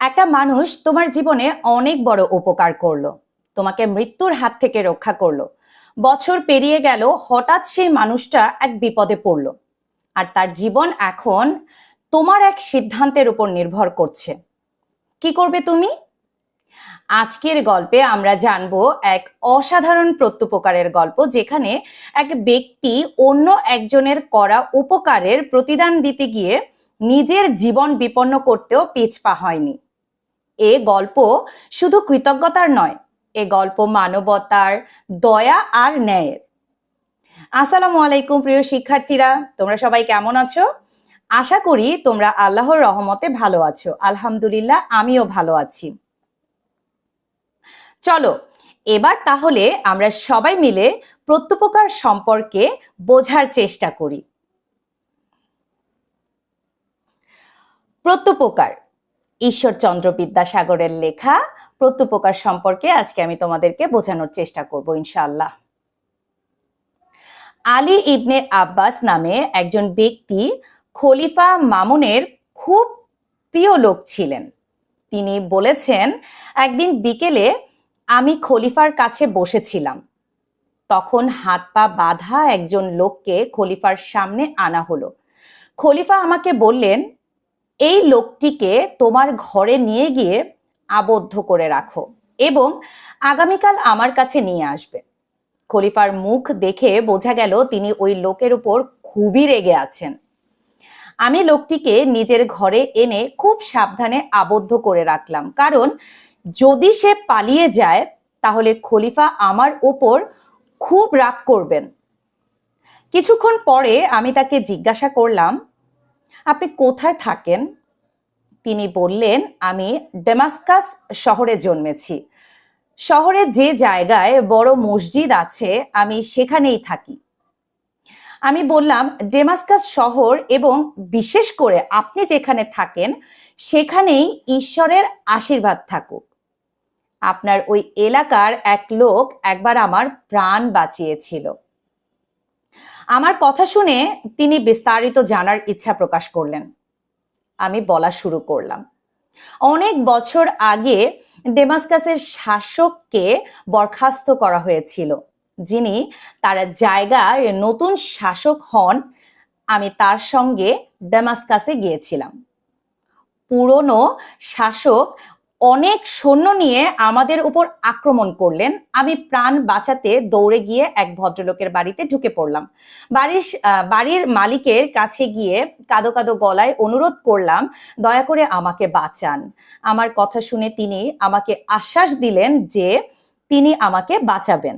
একটা মানুষ তোমার জীবনে অনেক বড় উপকার করল। তোমাকে মৃত্যুর হাত থেকে রক্ষা করল। বছর পেরিয়ে গেল, হঠাৎ সেই মানুষটা এক বিপদে পড়ল। আর তার জীবন এখন তোমার এক সিদ্ধান্তের উপর নির্ভর করছে। কি করবে তুমি? আজকের গল্পে আমরা জানব এক অসাধারণ প্রত্যুপকারের গল্প, যেখানে এক ব্যক্তি অন্য একজনের করা উপকারের প্রতিদান দিতে গিয়ে নিজের জীবন বিপন্ন করতেও পিছপা হয়নি। এ গল্প শুধু কৃতজ্ঞতার নয়, এ গল্প মানবতার দয়া আর ন্যায়ের। আসসালামু আলাইকুম প্রিয় শিক্ষার্থীরা, তোমরা সবাই কেমন আছো? আশা করি তোমরা আল্লাহর রহমতে ভালো আছো। আলহামদুলিল্লাহ, আমিও ভালো আছি। চলো, এবার তাহলে আমরা সবাই মিলে প্রত্যুপকার সম্পর্কে বোঝার চেষ্টা করি। প্রত্যুপকার ঈশ্বরচন্দ্র বিদ্যাসাগরের লেখা প্রত্যুপকার সম্পর্কে আজকে আমি তোমাদেরকে বোঝানোর চেষ্টা করব ইনশাল্লাহ আলী ইবনে আব্বাস নামে একজন ব্যক্তি খলিফা মামুনের খুব প্রিয় লোক ছিলেন। তিনি বলেছেন, একদিন বিকেলে আমি খলিফার কাছে বসেছিলাম। তখন হাত পা বাঁধা একজন লোককে খলিফার সামনে আনা হলো। খলিফা আমাকে বললেন এই লোকটিকে তোমার ঘরে নিয়ে গিয়ে আবদ্ধ করে রাখো এবং আগামীকাল আমার কাছে নিয়ে আসবে। খলিফার মুখ দেখে বোঝা গেল তিনি ওই লোকের উপর খুবই রেগে আছেন। আমি লোকটিকে নিজের ঘরে এনে খুব সাবধানে আবদ্ধ করে রাখলাম, কারণ যদি সে পালিয়ে যায়, তাহলে খলিফা আমার ওপর খুব রাগ করবেন। কিছুক্ষণ পরে আমি তাকে জিজ্ঞাসা করলাম আপনি কোথায় থাকেন? তিনি বললেন, আমি ডেমাস্কাস শহরে জন্মেছি। শহরে যে জায়গায় বড় মসজিদ আছে, আমি সেখানেই থাকি। আমি বললাম, ডেমাস্কাস শহর এবং বিশেষ করে আপনি যেখানে থাকেন, সেখানেই ঈশ্বরের আশীর্বাদ থাকুক। আপনার ওই এলাকার এক লোক একবার আমার প্রাণ বাঁচিয়েছিল। আমার কথা শুনে তিনি বিস্তারিত জানার ইচ্ছা প্রকাশ করলেন। আমি বলা শুরু করলাম। অনেক বছর আগে ডেমাসকাসের শাসককে বরখাস্ত করা হয়েছিল, যিনি তার জায়গায় নতুন শাসক হন। আমি তার সঙ্গে ডেমাসকাসে গিয়েছিলাম। পুরনো শাসক অনেক সৈন্য নিয়ে আমাদের উপর আক্রমণ করলেন। আমি প্রাণ বাঁচাতে দৌড়ে গিয়ে এক ভদ্রলোকের বাড়িতে ঢুকে পড়লাম। বাড়ির বাড়ির মালিকের কাছে গিয়ে কাদো কাদো গলায় অনুরোধ করলাম, দয়া করে আমাকে বাঁচান। আমার কথা শুনে তিনি আমাকে আশ্বাস দিলেন যে তিনি আমাকে বাঁচাবেন।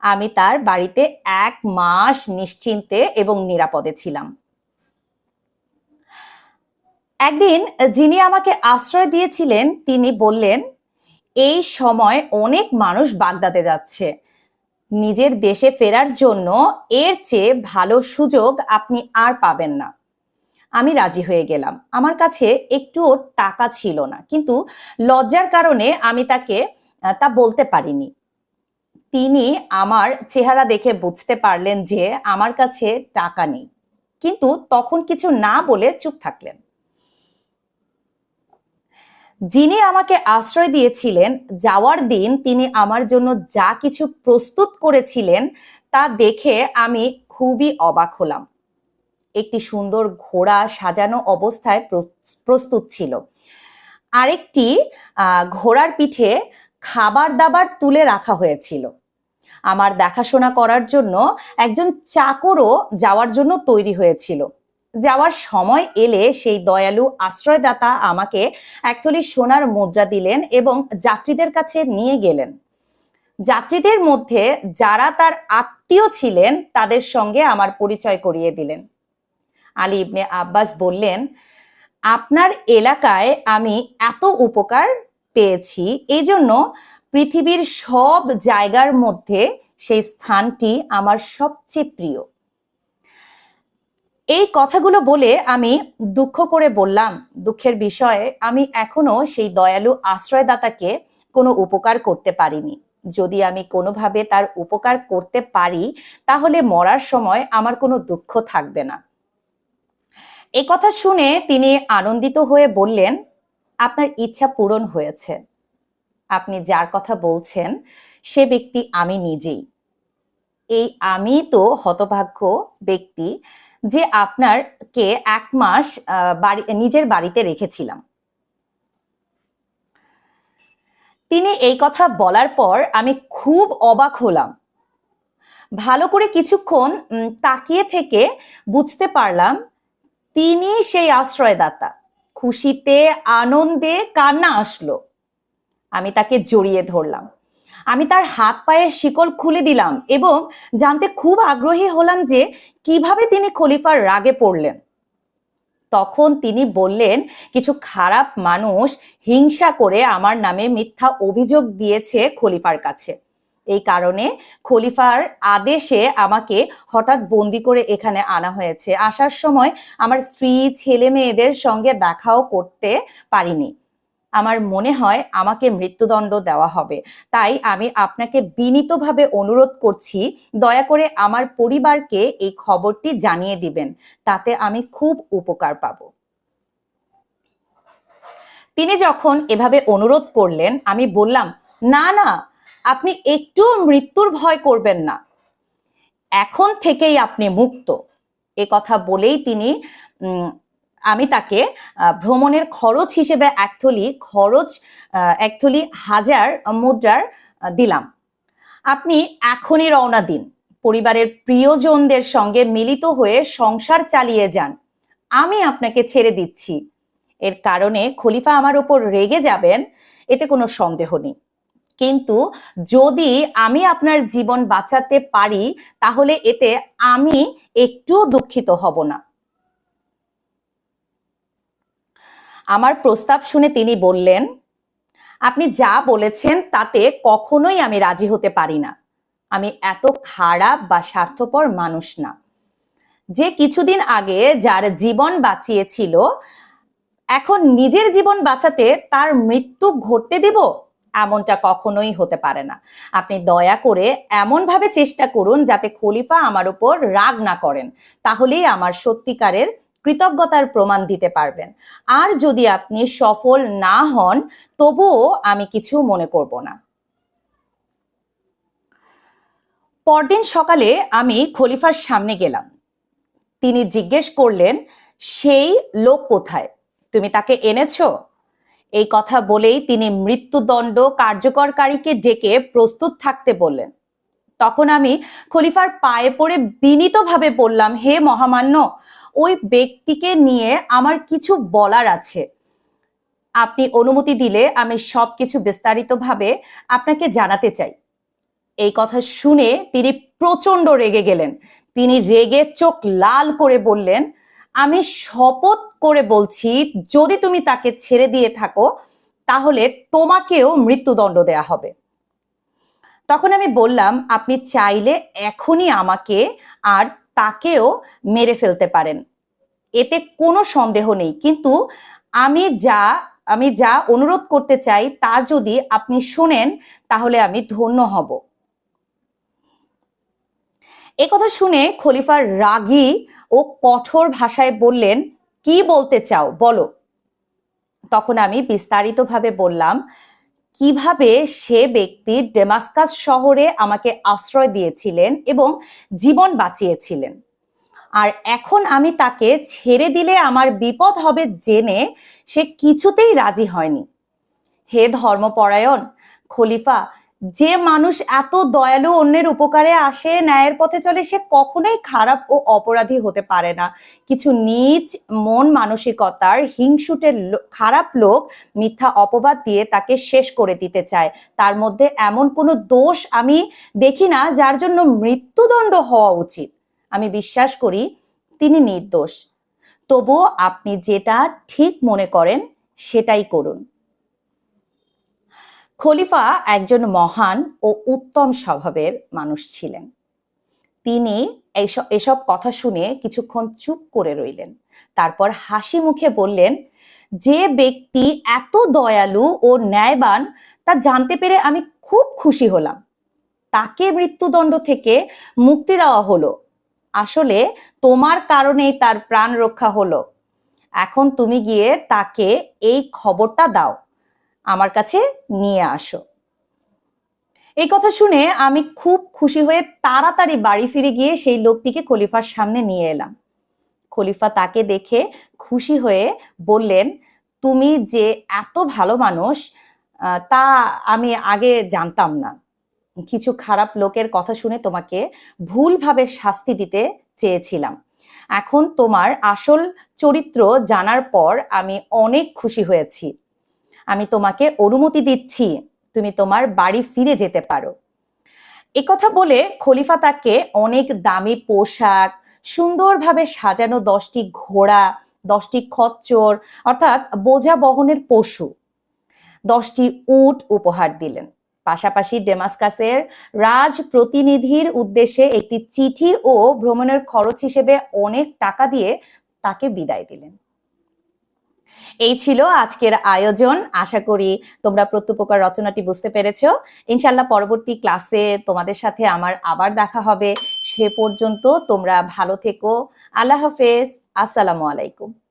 আমি তার বাড়িতে এক মাস নিশ্চিন্তে এবং নিরাপদে ছিলাম। একদিন যিনি আমাকে আশ্রয় দিয়েছিলেন, তিনি বললেন, এই সময় অনেক মানুষ বাগদাদে যাচ্ছে। নিজের দেশে ফেরার জন্য এর চেয়ে ভালো সুযোগ আপনি আর পাবেন না। আমি রাজি হয়ে গেলাম। আমার কাছে একটুও টাকা ছিল না। কিন্তু লজ্জার কারণে আমি তাকে, তা বলতে পারিনি। তিনি আমার চেহারা দেখে বুঝতে পারলেন যে আমার কাছে টাকা নেই। কিন্তু তখন কিছু না বলে চুপ থাকলেন। যিনি আমাকে আশ্রয় দিয়েছিলেন, যাওয়ার দিন তিনি আমার জন্য যা কিছু প্রস্তুত করেছিলেন, তা দেখে আমি খুবই অবাক হলাম। একটি সুন্দর ঘোড়া সাজানো অবস্থায় প্রস্তুত ছিল। আরেকটি ঘোড়ার পিঠে খাবার দাবার তুলে রাখা হয়েছিল। আমার দেখাশোনা করার জন্য একজন চাকরও যাওয়ার জন্য তৈরি হয়েছিল। যাওয়ার সময় এলে সেই দয়ালু আশ্রয়দাতা আমাকে একথলি সোনার মুদ্রা দিলেন এবং যাত্রীদের কাছে নিয়ে গেলেন। যাত্রীদের মধ্যে যারা তার আত্মীয় ছিলেন, তাদের সঙ্গে আমার পরিচয় করিয়ে দিলেন। আলী ইবনে আব্বাস বললেন, আপনার এলাকায় আমি এত উপকার পেয়েছি এই জন্য পৃথিবীর সব জায়গার মধ্যে সেই স্থানটি আমার সবচেয়ে প্রিয়। এই কথাগুলো বলে আমি দুঃখ করে বললাম, দুঃখের বিষয়ে আমি এখনও সেই দয়ালু আশ্রয়দাতাকে কোনো উপকার করতে পারিনি। যদি আমি কোনোভাবে তার উপকার করতে পারি, তাহলে মরার সময় আমার কোনো দুঃখ থাকবে না। এ কথা শুনে তিনি আনন্দিত হয়ে বললেন, আপনার ইচ্ছা পূরণ হয়েছে। আপনি যার কথা বলছেন, সে ব্যক্তি আমি নিজেই। এই আমি তো হতভাগ্য ব্যক্তি যে আপনারকে এক মাস বাড়ি, নিজের বাড়িতে রেখেছিলাম। তিনি এই কথা বলার পর আমি খুব অবাক হলাম। ভালো করে কিছুক্ষণ তাকিয়ে থেকে বুঝতে পারলাম তিনি সেই আশ্রয়দাতা। খুশিতে, আনন্দে কান্না আসলো। আমি তাকে জড়িয়ে ধরলাম। আমি তার হাত পায়ের শিকল খুলে দিলাম এবং জানতে খুব আগ্রহী হলাম যে কীভাবে তিনি খলিফার রাগে পড়লেন। তখন তিনি বললেন, কিছু খারাপ মানুষ হিংসা করে আমার নামে মিথ্যা অভিযোগ দিয়েছে খলিফার কাছে। এই কারণে খলিফার আদেশে আমাকে হঠাৎ বন্দি করে এখানে আনা হয়েছে। আসার সময় আমার স্ত্রী, ছেলে মেয়েদের সঙ্গে দেখাও করতে পারিনি। আমার মনে হয় আমাকে মৃত্যুদণ্ড দেওয়া হবে। তাই আমি আপনাকে বিনীতভাবে অনুরোধ করছি, দয়া করে আমার পরিবারকে এই খবরটি জানিয়ে দিবেন, তাতে আমি খুব উপকার পাব। তিনি যখন এভাবে অনুরোধ করলেন, আমি বললাম, না না, আপনি একটু মৃত্যুর ভয় করবেন না। এখন থেকেই আপনি মুক্ত। এ কথা বলেই তিনি আমি তাকে ভ্রমণের খরচ হিসেবে একথলি, খরচ একথলি হাজার মুদ্রার দিলাম। আপনি এখনই রওনা দিন। পরিবারের প্রিয়জনদের সঙ্গে মিলিত হয়ে সংসার চালিয়ে যান। আমি আপনাকে ছেড়ে দিচ্ছি। এর কারণে খলিফা আমার উপর রেগে যাবেন, এতে কোনো সন্দেহ নেই। কিন্তু যদি আমি আপনার জীবন বাঁচাতে পারি, তাহলে এতে আমি একটু দুঃখিত হব না। আমার প্রস্তাব শুনে তিনি বললেন, আপনি যা বলেছেন তাতে কখনোই আমি রাজি হতে পারি না। আমি এত খারাপ বা স্বার্থপর মানুষ না। যে কিছুদিন আগে যার জীবন বাঁচিয়েছিল, এখন নিজের জীবন বাঁচাতে তার মৃত্যু ঘটতে দিব, এমনটা কখনোই হতে পারে না। আপনি দয়া করে এমনভাবে চেষ্টা করুন যাতে খলিফা আমার উপর রাগ না করেন। তাহলেই আমার সত্যিকারের কৃতজ্ঞতার প্রমাণ দিতে পারবেন। আর যদি আপনি সফল না হন, তবুও আমি কিছু মনে করব না। পরদিন সকালে আমি খলিফার সামনে গেলাম। তিনি জিজ্ঞেস করলেন, সেই লোক কোথায়? তুমি তাকে এনেছো? এই কথা বলেই তিনি মৃত্যুদণ্ড কার্যকরকারীকে ডেকে প্রস্তুত থাকতে বললেন। তখন আমি খলিফার পায়ে পড়ে বিনীতভাবে বললাম, হে মহামান্য ওই ব্যক্তিকে নিয়ে আমার কিছু বলার আছে। আপনি অনুমতি দিলে আমি সব সবকিছু বিস্তারিতভাবে আপনাকে জানাতে চাই। এই কথা শুনে তিনি প্রচণ্ড রেগে গেলেন। তিনি রেগে চোখ লাল করে বললেন, আমি শপথ করে বলছি, যদি তুমি তাকে ছেড়ে দিয়ে থাকো, তাহলে তোমাকেও মৃত্যুদণ্ড দেয়া হবে। তখন আমি বললাম, আপনি চাইলে এখনই আমাকে আর তাকেও মেরে ফেলতে পারেন। এতে কোনো সন্দেহ নেই। কিন্তু আমি যা আমি যা অনুরোধ করতে চাই, তা যদি আপনি শোনেন, তাহলে আমি ধন্য হব। এ কথা শুনে খলিফার রাগী ও কঠোর ভাষায় বললেন, কি বলতে চাও? বলো। তখন আমি বিস্তারিতভাবে বললাম কীভাবে সে ব্যক্তি ডেমাস্কাস শহরে আমাকে আশ্রয় দিয়েছিলেন এবং জীবন বাঁচিয়েছিলেন? আর এখন আমি তাকে ছেড়ে দিলে আমার বিপদ হবে জেনে সে কিছুতেই রাজি হয়নি। হে ধর্মপরায়ণ, খলিফা যে মানুষ এত দয়ালু অন্যের উপকারে আসে, ন্যায়ের পথে চলে, সে কখনোই খারাপ ও অপরাধী হতে পারে না। কিছু নিজ মন মানসিকতার হিংসুটের খারাপ লোক মিথ্যা অপবাদ দিয়ে তাকে শেষ করে দিতে চায়। তার মধ্যে এমন কোনো দোষ আমি দেখি না যার জন্য মৃত্যুদণ্ড হওয়া উচিত। আমি বিশ্বাস করি তিনি নির্দোষ। তবুও আপনি যেটা ঠিক মনে করেন, সেটাই করুন। খলিফা একজন মহান ও উত্তম স্বভাবের মানুষ ছিলেন। তিনি এসব কথা শুনে কিছুক্ষণ চুপ করে রইলেন। তারপর হাসি মুখে বললেন, যে ব্যক্তি এত দয়ালু ও ন্যায়বান, তা জানতে পেরে আমি খুব খুশি হলাম। তাকে মৃত্যুদণ্ড থেকে মুক্তি দেওয়া হলো। আসলে তোমার কারণেই তার প্রাণ রক্ষা হলো। এখন তুমি গিয়ে তাকে এই খবরটা দাও। আমার কাছে নিয়ে আসো। এই কথা শুনে আমি খুব খুশি হয়ে তাড়াতাড়ি বাড়ি ফিরে গিয়ে সেই লোকটিকে খলিফার সামনে নিয়ে এলাম। খলিফা তাকে দেখে খুশি হয়ে বললেন, তুমি যে এত ভালো মানুষ তা আমি আগে জানতাম না। কিছু খারাপ লোকের কথা শুনে তোমাকে ভুলভাবে শাস্তি দিতে চেয়েছিলাম। এখন তোমার আসল চরিত্র জানার পর আমি অনেক খুশি হয়েছি। আমি তোমাকে অনুমতি দিচ্ছি, তুমি তোমার বাড়ি ফিরে যেতে পারো। কথা বলে খলিফা তাকে অনেক দামি পোশাক, সুন্দরভাবে সাজানো দশটি ঘোড়া, দশটি খচ্চর, অর্থাৎ বোঝা বহনের পশু, দশটি উট উপহার দিলেন। পাশাপাশি ডেমাস্কাসের রাজ প্রতিনিধির উদ্দেশ্যে একটি চিঠি ও ভ্রমণের খরচ হিসেবে অনেক টাকা দিয়ে তাকে বিদায় দিলেন। এই ছিল আজকের আয়োজন। আশা করি তোমরা প্রত্যুপকার রচনাটি বুঝতে পেরেছ। ইনশাল্লাহ পরবর্তী ক্লাসে তোমাদের সাথে আমার আবার দেখা হবে। সে পর্যন্ত তোমরা ভালো থেকো। আল্লাহ হাফেজ। আসসালামু আলাইকুম।